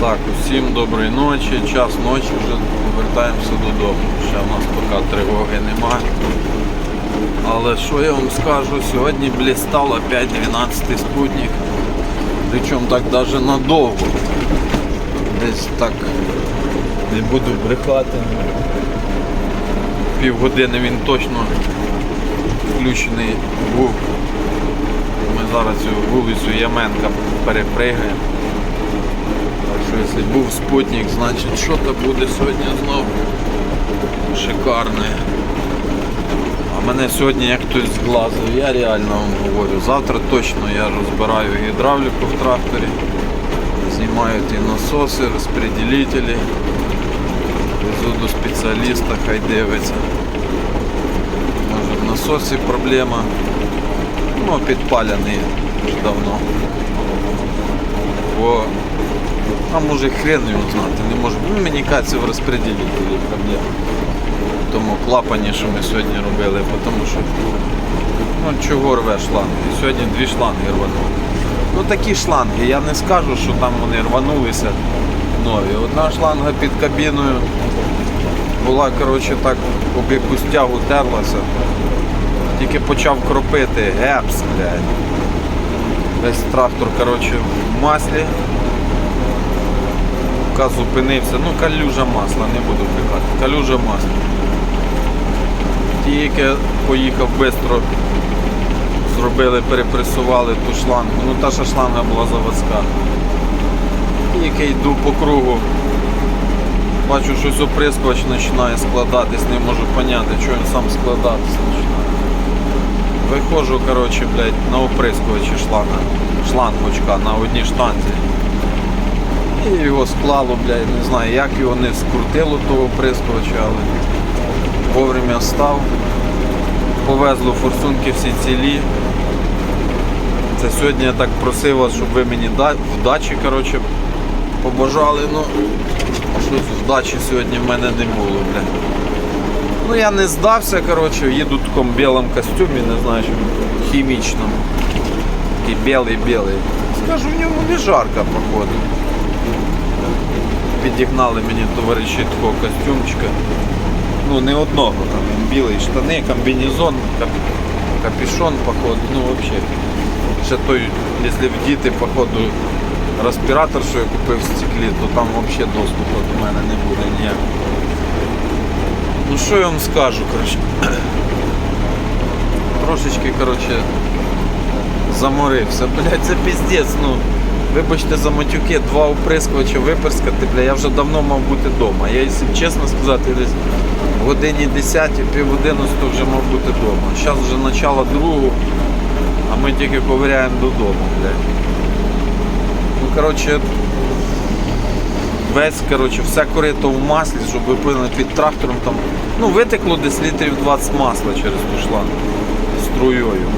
Так, усім доброї ночі, час ночі вже повертаємося додому. Ще в нас поки тривоги немає. Але що я вам скажу, сьогодні блістав опять 12 спутник. Причому так навіть надовго. Десь так не буду брехати. Півгодини він точно включений був. Ми зараз цю вулицю Яменка перепригаємо. Що якщо був спутник, значить що то буде сьогодні знов шикарне. А мене сьогодні як хтось зглазив, я реально вам говорю. Завтра точно я розбираю гідравліку в тракторі, знімаю ті насоси, розпределителі, везу до спеціаліста, хай дивиться. Може в насосі проблема. Ну, підпалений вже давно. Бо а може хрен його знати, не може. Ну, мені кажеться в розпределителі проблема. В тому клапані, що ми сьогодні робили, тому що ну, чого рве шланги. Сьогодні дві шланги рванули. Ну такі шланги, я не скажу, що там вони рванулися нові. Одна шланга під кабіною була, коротше, так об якусь тягу терлася. Тільки почав кропити, гепс, блядь. Весь трактор, коротше, в маслі. Поки зупинився. Ну, калюжа масла, не буду пихати. Калюжа масла. Тільки поїхав швидко, зробили, перепресували ту шлангу. Ну та ще шланга була заводська. Тільки йду по кругу. Бачу, щось оприскувач починає складатись, не можу поняти, чого він сам складатись починає. Виходжу, коротше, блядь, на оприскувачі шланга, шлангочка на одній штанзі. І його склало, блядь, не знаю, як його не скрутило того оприскувача, але вовремя став. Повезло форсунки всі цілі. Це сьогодні я так просив вас, щоб ви мені да- вдачі коротше, побажали, ну щось вдачі сьогодні в мене не було, блядь. Ну я не здався, коротше, їду в такому білому костюмі, не знаю, що хімічному. Такий білий-білий. Скажу, в ньому не жарко, походу. Підігнали мені товариші такого костюмчика. Ну, не одного, там білий штани, комбінезон, кап- капюшон, походу, ну взагалі. Ще той, якщо в діти, походу, респіратор, що я купив в стеклі, то там взагалі доступу до мене не буде ніякого. Ну що я вам скажу, коротше. Трошечки, коротше, заморився. Блять, це піздець, ну. Вибачте за матюки, два оприскувача виприскати, бля, я вже давно мав бути вдома. Я, якщо чесно сказати, десь в годині 10, пів 11 вже мав бути вдома. Зараз вже начало другого, а ми тільки ковиряємо додому, блядь. Ну, коротше, весь, коротше, все корито в маслі, щоб ви під трактором там. Ну, витекло десь літрів 20 масла через ту шлангу струєю.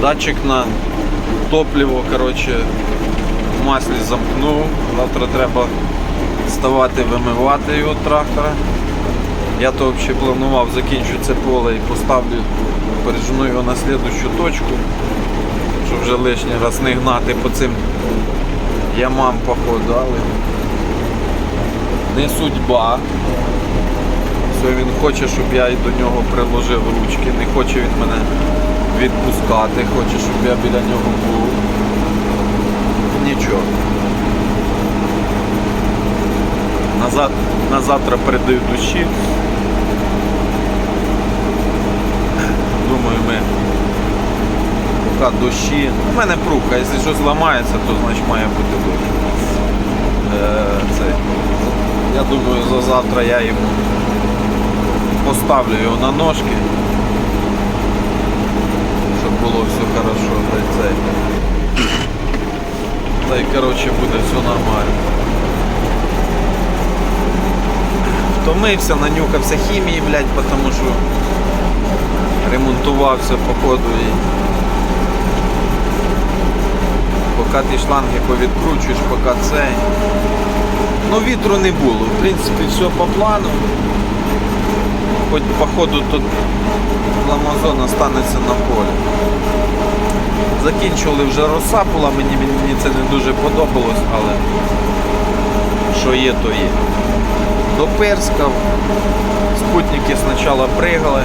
Датчик на топливо, коротше, в маслі замкнув. Завтра треба ставати вимивати його трактора. Я то взагалі планував закінчу це поле і поставлю, пережену його на слідущу точку, щоб вже лишній раз не гнати по цим ямам походу, але не судьба. Все, він хоче, щоб я і до нього приложив ручки, не хоче він мене відпускати, хоче, щоб я біля нього був. Нічого. Назад, на завтра передаю душі. Думаю, ми поки дощі. У мене пруха, якщо щось ламається, то значить має бути дощ. Е, це, я думаю, за завтра я йому поставлю його на ножки, було все хорошо. Та й це. Та й коротше буде все нормально. Втомився, нанюхався хімії, блядь, тому що ремонтувався походу і поки ти шланги повідкручуєш, поки це. Ну вітру не було. В принципі, все по плану. Хоч походу тут ламазон останеться на полі. Закінчували вже роса була, мені, мені це не дуже подобалось, але що є, то є. До Допирскав. Спутники спочатку пригали,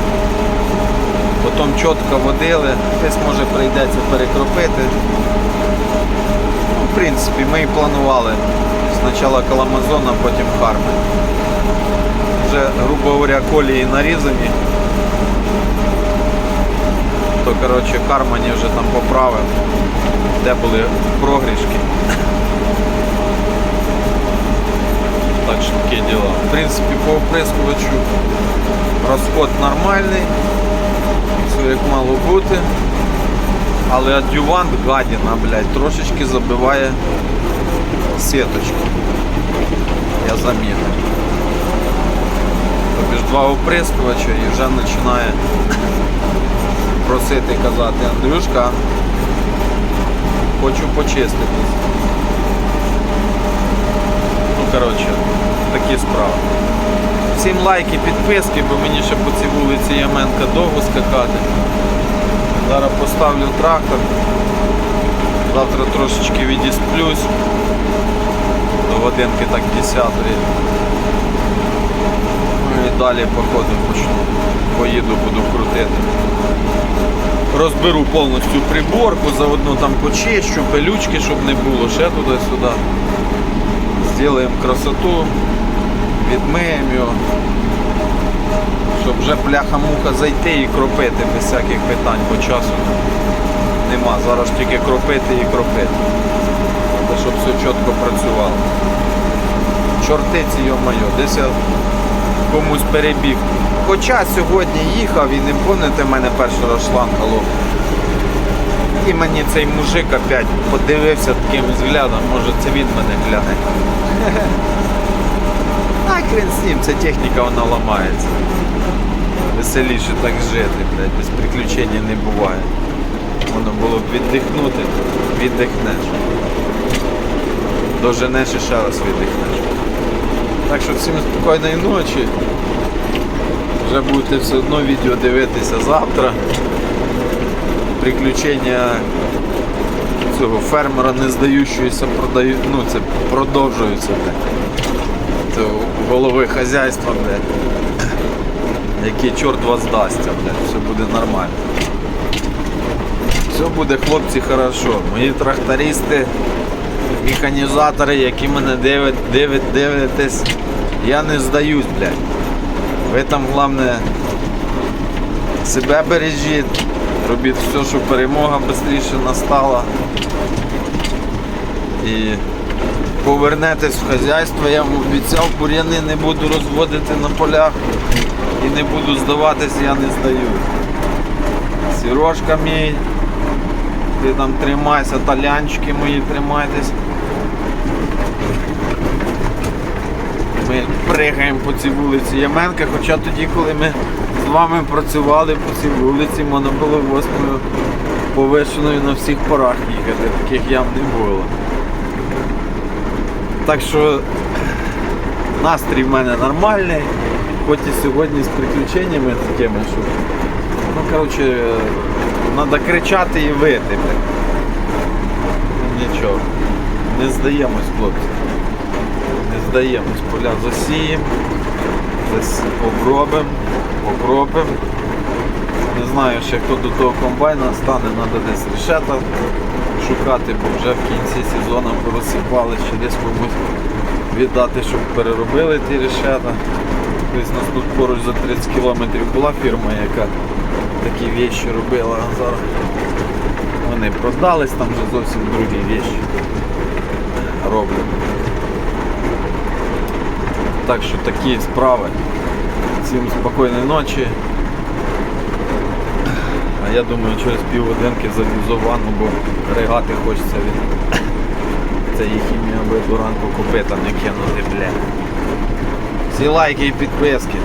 потім чітко водили, десь може прийдеться перекропити. Ну, В принципі, ми і планували спочатку Каламазона, потім Харми. Вже, грубо говоря, колії нарізані. То коротше Кармані вже там поправив, де були прогрішки. Так що такі діла. В принципі, по оприскувачу розход нормальний, все як мало бути. Але адювант гадіна, блядь, трошечки забиває сіточку. Я замітив. Тобі два оприскувача і вже починає просити казати, Андрюшка, хочу почиститись. Ну, коротше, такі справи. Всім лайки, підписки, бо мені ще по цій вулиці Яменка довго скакати. Зараз поставлю трактор. Завтра трошечки відісплюсь. До годинки так 10 Ну і далі походу почну. Поїду, буду крутити. Розберу повністю приборку, заодно там почищу, пилючки, щоб не було, ще туди-сюди. Зробимо красоту, відмиємо його. Щоб вже пляха-муха зайти і кропити без всяких питань, бо часу нема. Зараз тільки кропити і кропити. Щоб все чітко працювало. Чортиці, йо-моє, десь я комусь перебіг. Хоча сьогодні їхав і не помните мене перший раз шланг. І мені цей мужик опять подивився таким взглядом, може це він мене гляне. А хрен з ним, ця техніка вона ламається. Веселіше так жити, блядь, без приключень не буває. Воно було б віддихнути, віддихнеш. Доженеш і ще раз віддихнеш. Так що всім спокійної ночі. Вже будете все одно відео дивитися завтра. Приключення цього фермера не здаючоїся продаю, ну це продовжується. Це голови хазяйства, блядь. Який чорт вас дасться, блядь. Все буде нормально. Все буде, хлопці, хорошо. Мої трактористи, механізатори, які мене дивитесь, я не здаюсь, блядь. Ви там головне себе бережіть, робіть все, щоб перемога швидше настала. І повернетесь в хазяйство, я вам обіцяв, бур'яни не буду розводити на полях і не буду здаватись, я не здаю. Сірошка мій, ти там тримайся, талянчики мої тримайтесь. Ми пригаємо по цій вулиці Яменка, хоча тоді, коли ми з вами працювали по цій вулиці, можна було восьмою повишеною на всіх порах їхати, таких ям не було. Так що настрій в мене нормальний, хоч і сьогодні з приключеннями такими, що ну коротше, треба кричати і вити. Нічого, не здаємось, хлопці. Не здаємось, поля засіємо, зас... обробимо, обробимо. Не знаю ще хто до того комбайна стане, треба десь решета шукати, бо вже в кінці сезону порозсипали, ще десь комусь віддати, щоб переробили ті решета. Тобто у нас тут поруч за 30 кілометрів була фірма, яка такі вещі робила, а зараз вони продались, там вже зовсім другі вещі роблять. Так що такі справи. Всім спокійної ночі. А я думаю, через півгодинки завізу ванну, бо ригати хочеться від цієї хімії, аби ранку а не кинути, бля. Всі лайки і підписки.